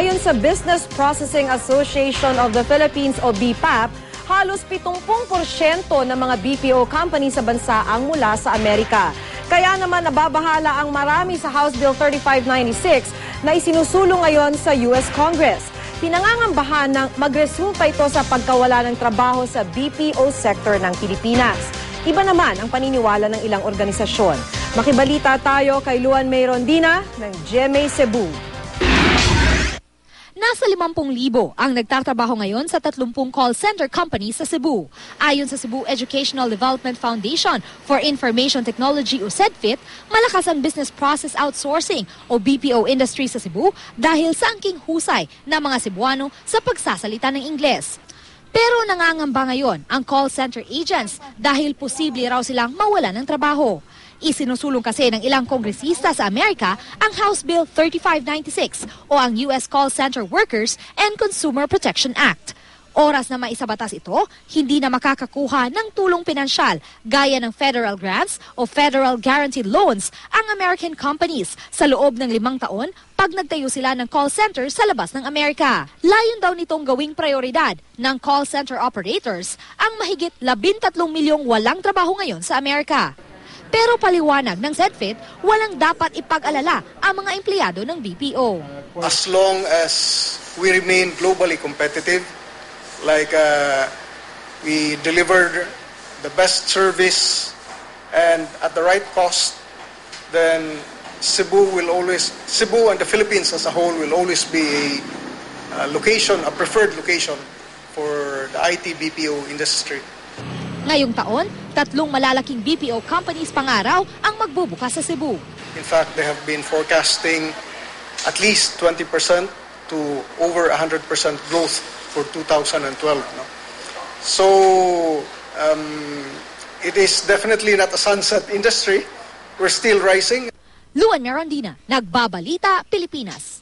Ayon sa Business Processing Association of the Philippines o BPAP, halos 70% ng mga BPO company sa bansa ang mula sa Amerika. Kaya naman nababahala ang marami sa House Bill 3596 na isinusulong ngayon sa US Congress. Pinangangambahan ng magresulta ito sa pagkawala ng trabaho sa BPO sector ng Pilipinas. Iba naman ang paniniwala ng ilang organisasyon. Makibalita tayo kay Luan May Rondina ng GMA Cebu. Nasa 50,000 ang nagtatrabaho ngayon sa 30 call center company sa Cebu. Ayon sa Cebu Educational Development Foundation for Information Technology o CEDFIT, malakas ang business process outsourcing o BPO industry sa Cebu dahil sa angking husay ng mga Cebuano sa pagsasalita ng Ingles. Pero nangangamba ngayon ang call center agents dahil posible raw silang mawala ng trabaho. Isinusulong kasi ng ilang kongresista sa Amerika ang House Bill 3596 o ang US Call Center Workers and Consumer Protection Act. Oras na maisabatas ito, hindi na makakakuha ng tulong pinansyal gaya ng federal grants o federal guaranteed loans ang American companies sa loob ng limang taon pag nagtayo sila ng call center sa labas ng Amerika. Layon daw nitong gawing prioridad ng call center operators ang mahigit 13 milyong walang trabaho ngayon sa Amerika. Pero paliwanag ng ZFIT, walang dapat ipag-alala ang mga empleyado ng BPO. as long as we remain globally competitive, like uh, we deliver the best service and at the right cost, then Cebu will always, Cebu and the Philippines as a whole will always be a uh, location, a preferred location for the IT BPO industry. Ngayong taon, tatlong malalaking BPO companies pangaraw ang magbubukas sa Cebu. In fact, they have been forecasting at least 20% to over 100% growth for 2012. No? So, um, it is definitely not a sunset industry. We're still rising. Luan Merondina, Nagbabalita, Pilipinas.